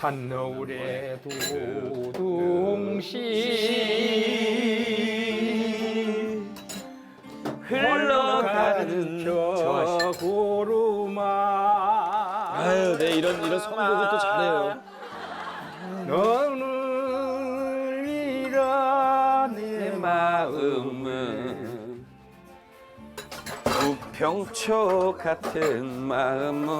한노을에 두둥시 흘러가는 저 구름아 아유, 네 이런 이런 선곡을 또 잘해요. 너는 이런 내 마음은 우평초 같은 마음은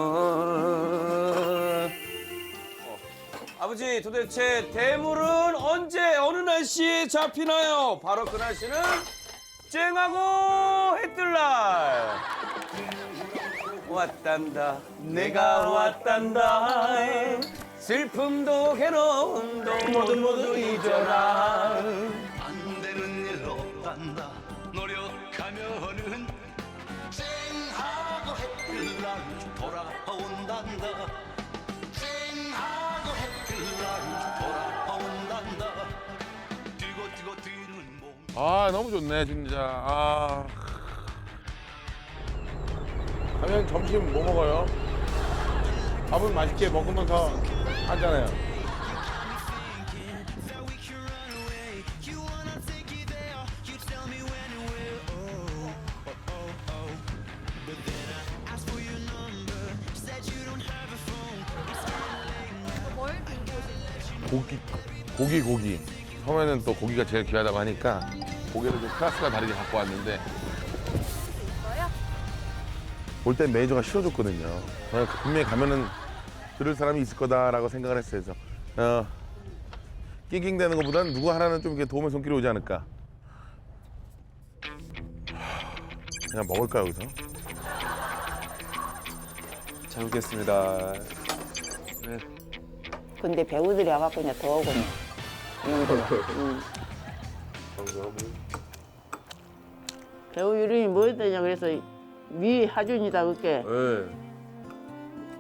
아버지 도대체 대물은 언제 어느 날씨에 잡히나요? 바로 그 날씨는 쨍하고 해뜰 날. 왔단다 내가 왔단다. 슬픔도 괴로움도 모두 모두 잊어라. 안 되는 일 없단다. 노력하면은 쨍하고 햇빛 날 돌아온단다 아 너무 좋네 진짜. 아. 가면 점심 뭐 먹어요? 밥은 맛있게 먹으면서 하잖아요. 고기, 고기, 고기. 처음에는 또 고기가 제일 귀하다고 하니까 고기를 좀 클래스가 다르게 갖고 왔는데 올땐 매니저가 실어줬거든요. 어, 분명히 가면은 들을 사람이 있을 거다라고 생각을 했어요. 그래서 어, 낑낑대는 것보다는 누구 하나는 좀 이렇게 도움의 손길이 오지 않을까. 그냥 먹을까 여기서? 잘 먹겠습니다. 근데 배우들이 와갖고 그냥 더 오고 응. 배우 이름이 뭐였더냐 그래서 위하준이다 그게 네.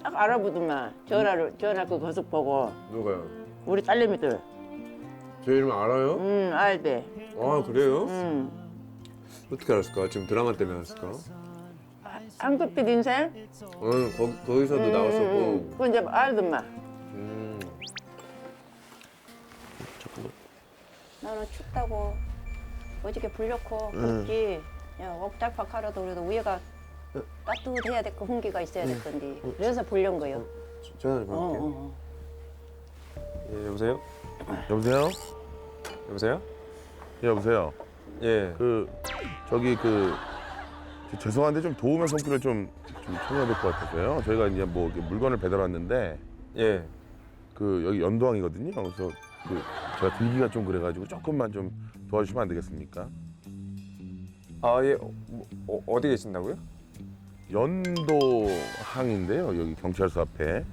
딱 알아보더만 전화를 전화 그 거석 보고 누가요? 우리 딸내미들 저 이름 알아요? 응 알대 아 그래요? 응 어떻게 알았을까? 지금 드라마 때문에 알았을까? 한국빛 인생 응, 거, 거기서도 응, 그 이제 알더만 음. 나는 춥다고 어저께 불 넣고 그랬지 야 옥탈팍 하라도 그래도 위에가 따뜻해야 될거 훈기가 있어야 될 건데 그래서 불른 거요 전화 좀 어, 할게요. 어. 예, 여보세요? 여보세요? 여보세요? 예, 여보세요. 예. 그 저기 그 저- 죄송한데 좀 도움의 손길을 좀, 좀 청해야 될 것 같아서요. 저희가 이제 뭐 이렇게 물건을 배달 왔는데 예. 그 여기 연도항이거든요. 그래서 그 제가 들기가 좀 그래가지고 조금만 좀 도와주시면 안 되겠습니까? 아, 예. 어, 뭐, 어, 디 계신다고요? 연도항인데요. 여기 경찰서 앞에.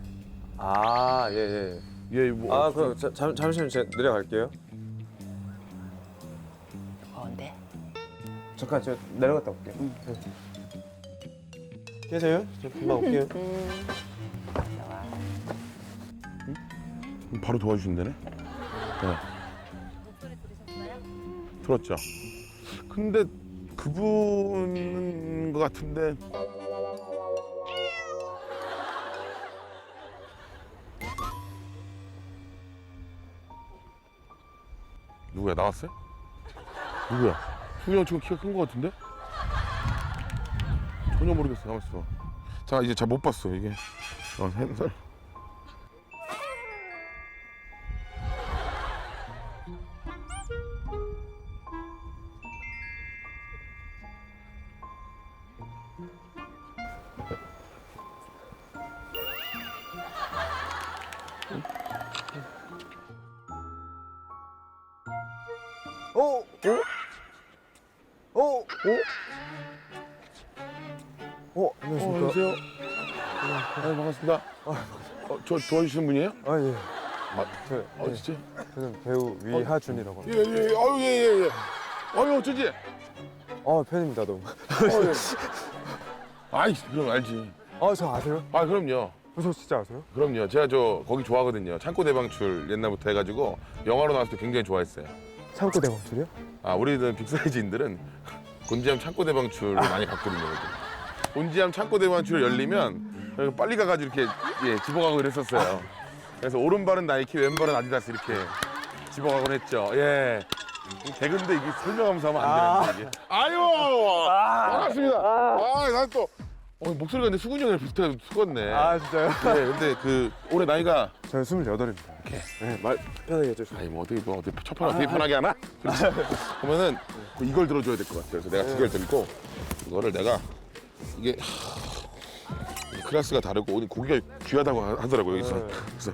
아, 예, 예. 예, 뭐 아, 그럼 자, 잠, 잠시만 제가 내려갈게요. 뭔데 잠깐 제가 내려갔다 올게요. 네. 계세요? 저 금방 올게요. 바로 도와주신다네. 네. 들었죠. 근데 그분인 것 같은데. 누구야 나왔어요? 누구야? 수영 지금 키가 큰 것 같은데? 전혀 모르겠어. 가만있어. 자 이제 잘 못 봤어 이게. 어. 어? 어? 어? 어? 어, 안녕하십니까? 안녕하세요. 아, 반갑습니다. 어, 저 도와주시는 분이에요? 아, 예. 아, 저, 어, 진짜? 저는 배우 위하준이라고 예, 합니다. 예, 예. 아유, 예, 예, 예. 아유, 어쩌지? 아, 팬입니다, 너무. 어, 예. 아이, 그럼 알지. 아, 저 아세요? 아, 그럼요. 어, 저 진짜 아세요? 그럼요. 제가 저 거기 좋아하거든요. 창고 대방출 옛날부터 해가지고 영화로 나왔을 때 굉장히 좋아했어요. 창고 대방출이요? 아, 우리는 빅사이즈인들은 곤지암 창고 대방출을 많이 봤거든요. 곤지암 창고 대방출 열리면 빨리 가가지고 이렇게 예, 집어가고 그랬었어요. 그래서 오른발은 나이키, 왼발은 아디다스 이렇게 집어가곤 했죠. 예. 개근데 이게 설명하면서 하면 안 되는데 이게. 아유, 반갑습니다. 아, 난 또. 어, 목소리가 근데 수근이 형이랑 비슷해가지고 수건네. 아 진짜요? 네, 근데 그 올해 나이가 저는 28입니다. 네, 말 편하게 해주세요. 아니 뭐 어떻게 뭐 어떻게 첫판 어떻게 편하게 하나? 그렇지. 그러면은 그 이걸 들어줘야 될 것 같아요. 그래서 내가 두 개를 들고 이거를 내가 이게 하, 이 클래스가 다르고 오늘 고기가 귀하다고 하- 하더라고요 여기서. 그래서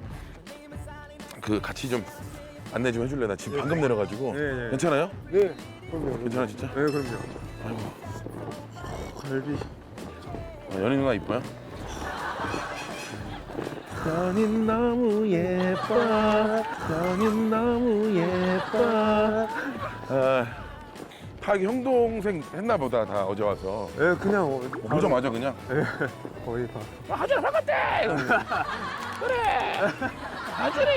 그 같이 좀 안내 좀 해줄래? 나 지금 방금 내려가지고 네, 네. 괜찮아요? 네, 그럼요. 괜찮아 진짜? 네, 그럼요. 갈비. 아, 연인 누나 이뻐요? 연인 너무 예뻐. 연인 너무 예뻐. 아, 파기 형 동생 했나 보다 다 어제 와서. 네, 그냥 어, 보자마자 그냥? 거의 다. 하준아 반갑대 그래! 하준이!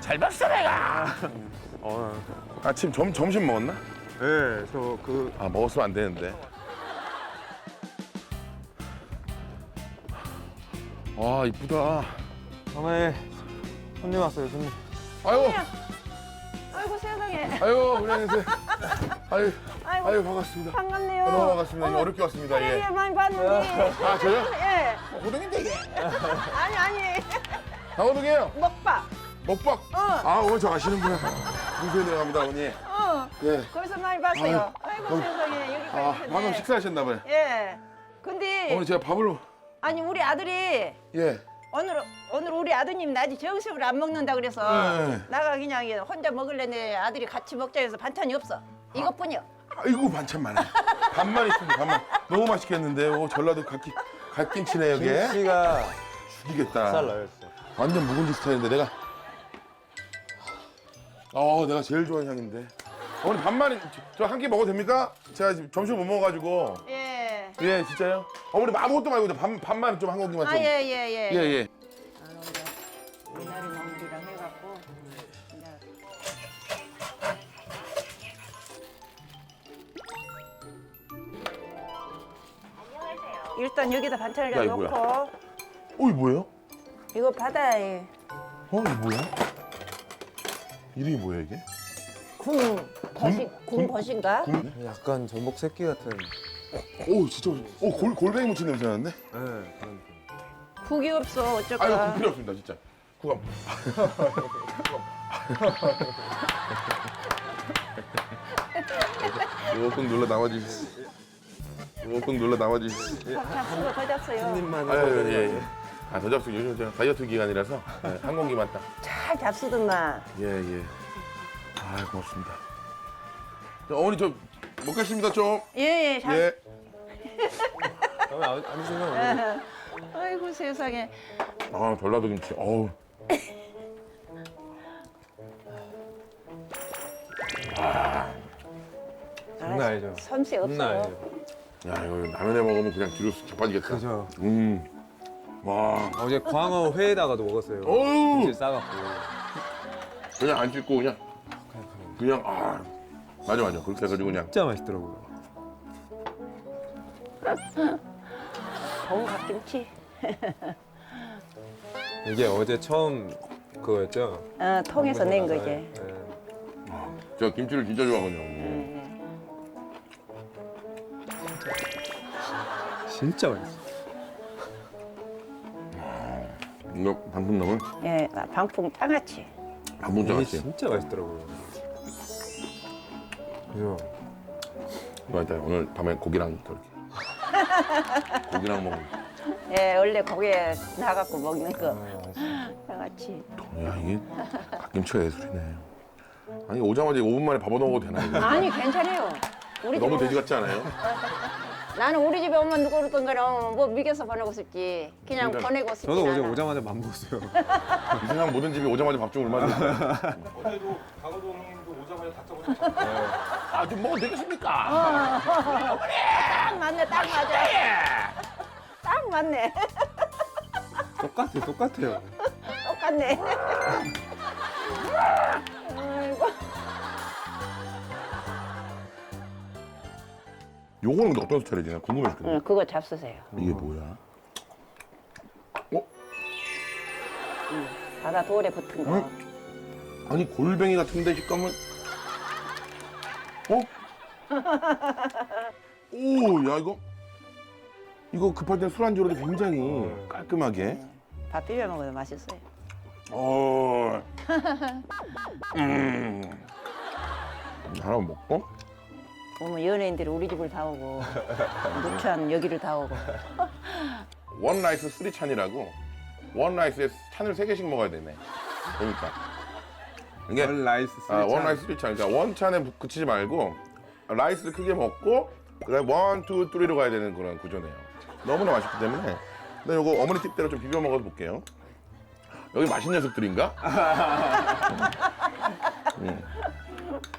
잘 봤어 내가! 어, 아침 점, 점심 먹었나? 네, 저그 아 먹었으면 안 되는데 와 이쁘다 전에 손님 왔어요, 손님. 아유 아이고 세상에. 아유 우리 형님 아유 아이고 아유 반갑습니다 반갑네요. 너무 반갑습니다 어머, 어렵게 왔습니다 예, 예. 예, 많이 봤는데. 아 저요? 예. 호동인데 이게 아니 아니. 강호동이에요 먹밥. 먹방 어. 아 오늘 저 아시는구나 무소에 들어갑니다 어머니 어. 예. 거기서 많이 봤어요. 아이고 너무- 세상에 여기까지. 아. 방금 식사하셨나 봐요 예. 근데 어머니 제가 밥을 아니 우리 아들이 예 오늘 오늘 우리 아드님 낮에 정식으로 안 먹는다 그래서 네. 나가 그냥 혼자 먹을래네 아들이 같이 먹자 해서 반찬이 없어. 이것뿐이요. 아이고 반찬 많아 반만 있습니다 반만 너무 맛있겠는데 오 전라도 갓김 갓김치네 여기 김치가 죽이겠다 진짜. 완전 묵은지 스타일인데 내가 어 내가 제일 좋아하는 향인데 어머니 반만 저한 끼 먹어도 됩니까? 제가 지금 점심 못 먹어가지고 예. 예 진짜요? 어머니 아무것도 말고 반, 반만 좀 한 공기만 좀 아 예 예 예. 예, 예. 미나리 해갖고 이제 일단 여기다 반찬을 야, 다 이거 뭐야? 넣고 어 이거 뭐예요? 이거 바다에 어 이거 뭐야? 이름이 뭐야 이게? 군 버시 군 버신가? 약간 전복 새끼 같은. 오 진짜 오 골, 골뱅이 무침 냄새 나는데? 네, 그런 느낌. 국이 없어 아유 어쩔까? 그 필요 없습니다 진짜 구감 요꼭 눌러 남아주시 요꼭 눌러 주시 잡수고 더 잡어요. 손님만 아유 예, 예. 아, 더 잡수 요즘 제가 다이어트 기간이라서 네, 한 공기만 딱. 잘 잡수더만. 예, 예. 아, 고맙습니다. 자, 어머니 저 먹겠습니다 좀. 예 예. 잘. 예. 그러면 안- 앉으시면 아이고 세상에. 아, 전라도 김치. 어우. 장난 아니죠. 섬세 없어. 장난 아니죠. 야, 이거 라면에 먹으면 그냥 뒤로 쑥 자빠지겠다. 그죠. 음. 와. 어제 광어 회에다가도 먹었어요. 어우. 김치 싸갖고. 그냥 안 씻고 그냥 그냥 아. 맞아 맞아. 그렇게 해가지고 그냥 진짜 맛있더라고요. 좋은 갓김치. 이게 어제 처음 그거였죠? 어, 통에서 낸. 거지. 네. 제가 김치를 진짜 좋아하거든요. 음. 진짜 맛있어. 이거 방금 넣을 예, 아, 방풍 장아찌. 이게 같이. 진짜 맛있더라고요. 그죠? 이거 일단 오늘 밤에 고기랑 또 이렇게. 고기랑 먹으면. 예, 원래 고기에 나갖고 먹는 거. 아, 장아찌. 야 이게 갓김치가 예술이네. 아니 오자마자 5분 만에 밥 얻어 먹어도 되나 이거? 아니 괜찮아요. 우리 집 너무 돼지 같지 않아요? 나는 우리 집에 오면 누구 그러던 거는 뭐 미겨서 보내고 싶지. 그냥 그러니까 보내고 싶지 저도 어제 않아. 오자마자 맘 먹었어요. 이 세상 모든 집이 오자마자 밥 좀 얼마나 될까요? 어제도 강호동도 오자마자 닭장을 아좀 먹어도 되겠습니까? 딱 맞네, 딱 맞아. 딱 맞네. 똑같아요, 똑같아요. 똑같네. 요거는 근데 어떤 스타일이지? 나 궁금해 죽겠네. 응, 그거 잡수세요. 이게 뭐야? 어? 바다 돌에 붙은 거. 아니 골뱅이 같은데 식감은 어? 오, 야 이거 이거 급할 때 술안주로도 굉장히 깔끔하게. 밥 비벼 먹어도 맛있어요. 어. 음. 하나 먹고. 보면 연예인들이 우리 집을 다 오고 누추한 여기를 다 오고. 원 라이스 쓰리 찬이라고 원 라이스에 찬을 세 개씩 먹어야 되네. 그러니까 이게 원 라이스 아, 원 라이스 쓰리 찬. 그러니까 원 찬에 그치지 말고 라이스를 크게 먹고 그다음에 원, 투, 쓰리로 가야 되는 그런 구조네요. 너무나 맛있기 때문에 근데 요거 어머니 팁대로 좀 비벼 먹어 볼게요. 여기 맛있는 녀석들인가?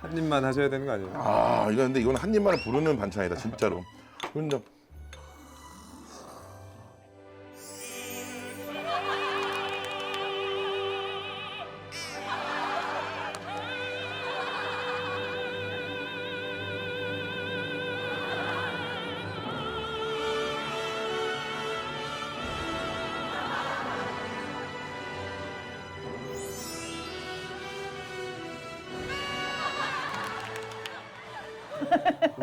한 입만 하셔야 되는 거 아니에요? 아, 이거 근데 이건 한 입만에 부르는 반찬이다, 진짜로. 근데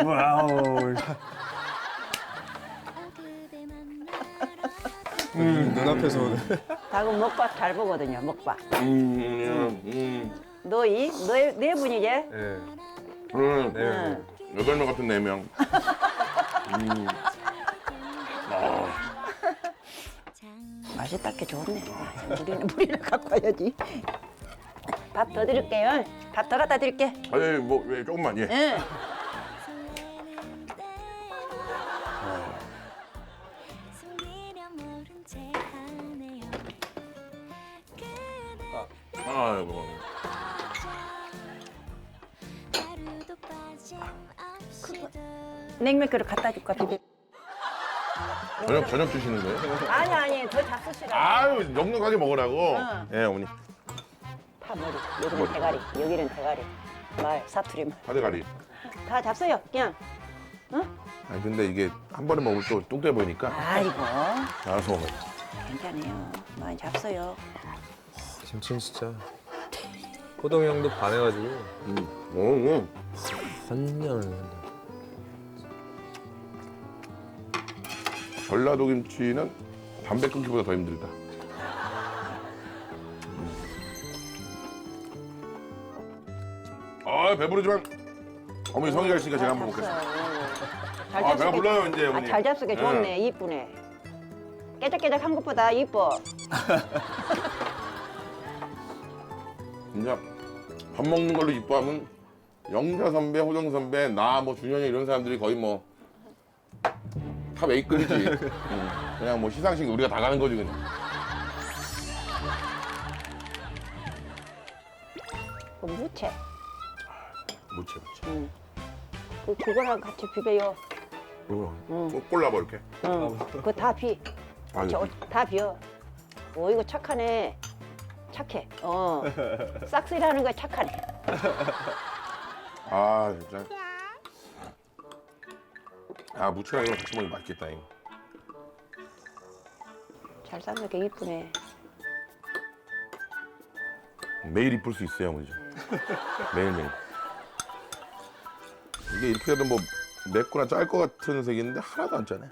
와우. 음, 눈앞에서 오는. 닭은 먹밥 잘 보거든요. 먹밥. 음, 음, 너희 너희 네 분이지? 네. 음, 네. 응. 여덟 명 같은 네 명. 음. 맛있다 게 좋네. 우리는 우리를 갖고 와야지. 밥 더 드릴게요. 밥 더 갖다 드릴게. 아니, 뭐, 왜, 조금만, 예. 응. 아이고. 냉면 그릇 갖다 줄까 비비? 저녁, 저녁 주시는 거예요? 아니 아니 더 잡수시라. 아유, 넉넉하게 먹으라고. 응. 예, 어머니. 파 머리. 여기는 대가리. 여기는 대가리. 말 사투리 말. 파대가리. 다 잡숴요. 그냥. 아니, 근데 이게 한 번에 먹으면 또 뚱돼 보이니까 아이고 알아서 먹어요. 괜찮아요. 많이 잡숴요. 김치는 진짜. 호동이 형도 반해가지고 음. 오, 오. 한 년을 한다. 전라도 김치는 담배 끊기보다 더 힘들다. 아 배부르지만 어머니 성의가 있으니까 제가 한번 먹겠습니다. 잘아 잡수게. 배가 불러요 이제 아, 어머니. 잘 잡수게 좋네. 이쁘네. 깨작깨작한 것보다 이뻐. 진짜 밥 먹는 걸로 이뻐하면 영자 선배, 호정 선배, 나 뭐 준현이 이런 사람들이 거의 뭐탑 A급이지. 응. 그냥 뭐 시상식 우리가 다 가는 거지 그냥. 그 무채. 무채 무채. 그 그거랑 같이 비벼요. 이거 꼭 골라봐 이렇게. 응. 그거 다 비. 아, 저, 다 비어. 어 이거 착하네. 착해. 어. 싹쓸이하는 거 착하네. 아 진짜. 아 무채랑 이거 같이 먹으면 맛있겠다 이거. 잘 삶는 게 이쁘네. 매일 이쁠 수 있어요 어머니. 매일 매일. 이게 이렇게 해도 뭐 맵거나 짤 것 같은 색인데 하나도 안 짜네.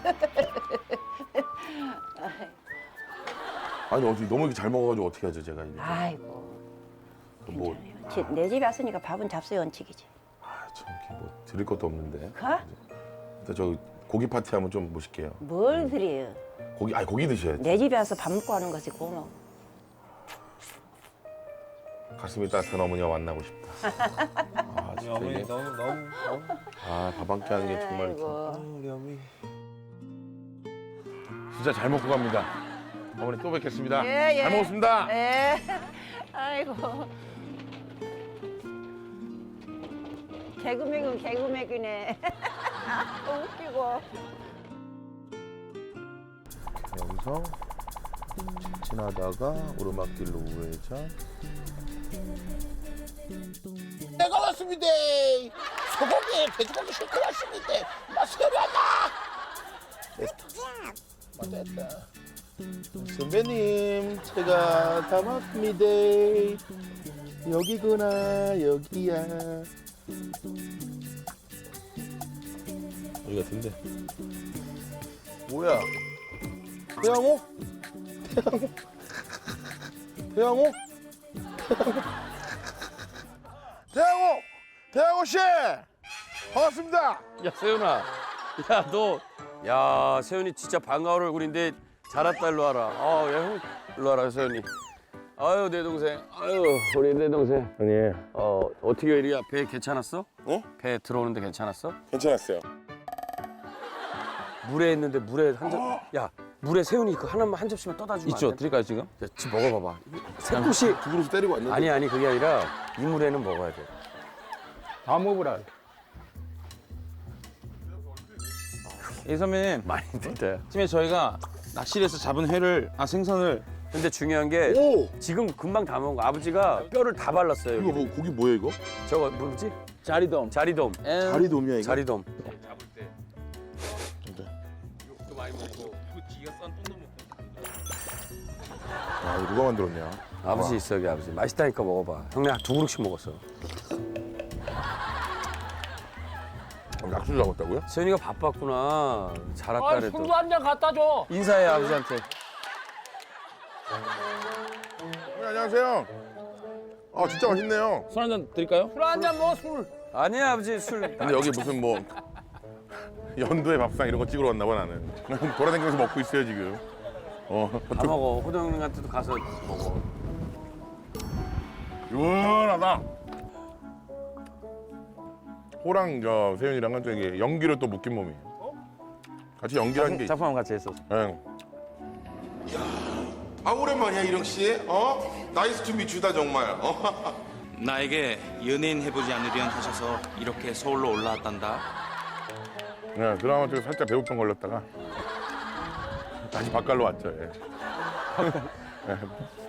음. 아니 어떻게 너무 이렇게 잘 먹어가지고 어떻게 하죠 제가 이제. 아이고. 뭐, 지- 내 집에 왔으니까 밥은 잡수 연칙이지. 아, 참, 이렇게 뭐 드릴 것도 없는데. 가? 일단 저 고기 파티 한번 좀 모실게요. 뭘 드려요? 고기, 아니 고기 드셔야지. 내 집에 와서 밥 먹고 하는 것이 고마워. 가슴이 따뜻한 어머니와 만나고 싶다. 아, 우리 진짜 어머니 이게. 너무 너무 너무. 아, 밥 한 끼 하는 게 정말 아이고. 우리 어머니. 진짜 잘 먹고 갑니다. 어머니 또 뵙겠습니다. 예, 예. 잘 먹었습니다. 에. 아이고. 개그맨은 개그맨이네. 웃기고. 여기서 직진하다가 오르막길로 우회전. 내가 왔습니다. 소고기, 돼지고기 실컷 왔습니다. 맛있게 왔나? 됐다. 됐다. 선배님 제가 다 왔습니다 여기구나 여기야 여기 같은데. 뭐야 태양호? 태양호? 태양호? 태양호! 태양호 씨! 반갑습니다 야 세훈아, 야 너, 야 세훈이 진짜 반가운 얼굴인데 잘 왔다 일로 와라. 아, 야 형, 일로 와라 세훈이. 아유 내 동생, 아유 우리 내 동생. 아니 어 어떻게 이리야 배 괜찮았어? 어? 배 들어오는데 괜찮았어? 괜찮았어요 물에 있는데 물에 한 점, 야 물에 세훈이 그 하나만 한 접시만 떠다 주면 있죠. 안 돼? 드릴까요 지금? 야, 지금 먹어봐봐. 새꼬시. 두 그릇 때리고 왔는데 아니 아니 그게 아니라 이 물에는 먹어야 돼. 다 먹으라. 이 선배님, 많이 드다. 아침에 저희가 낚시에서 잡은 회를 아 생선을 근데 중요한 게 오! 지금 금방 다 먹은 거 아버지가 뼈를 다 발랐어요. 이거 여기. 뭐 고기 뭐야 이거? 저거 뭐지? 자리돔. 자리돔. 다리 돔이야 이거? 자리돔. 아 이거 누가 만들었냐 아버지 있어 여기 아버지. 맛있다니까 먹어봐. 형네 두 그릇씩 먹었어. 약수 잡았다고요? 세훈이가 바빴구나. 잘 왔다 그래도. 술도 한 잔 갖다 줘. 인사해 아버지한테. 네, 안녕하세요 아 진짜 맛있네요 술 한 잔 드릴까요? 술 한잔뭐 술. 아니야 아버지 술. 근데 여기 무슨 뭐 연도의 밥상 이런 거 찍으러 왔나 봐 나는 돌아다니면서 먹고 있어요 지금 어 다 먹어. 호동 형한테도 가서 먹어. 시원하다 호랑 저 세윤이랑은 저기 연기로 또 묶인 몸이에요 같이 연기하는 게 있... 작품 같이 했어. 응. 아 오랜만이야 이령 씨 어? 나이스 투미 주다 정말 어? 나에게 연예인 해보지 않으련 하셔서 이렇게 서울로 올라왔단다. 네, 드라마 쪽에 살짝 배고픔 걸렸다가 다시 바깥로 왔죠 예. 예,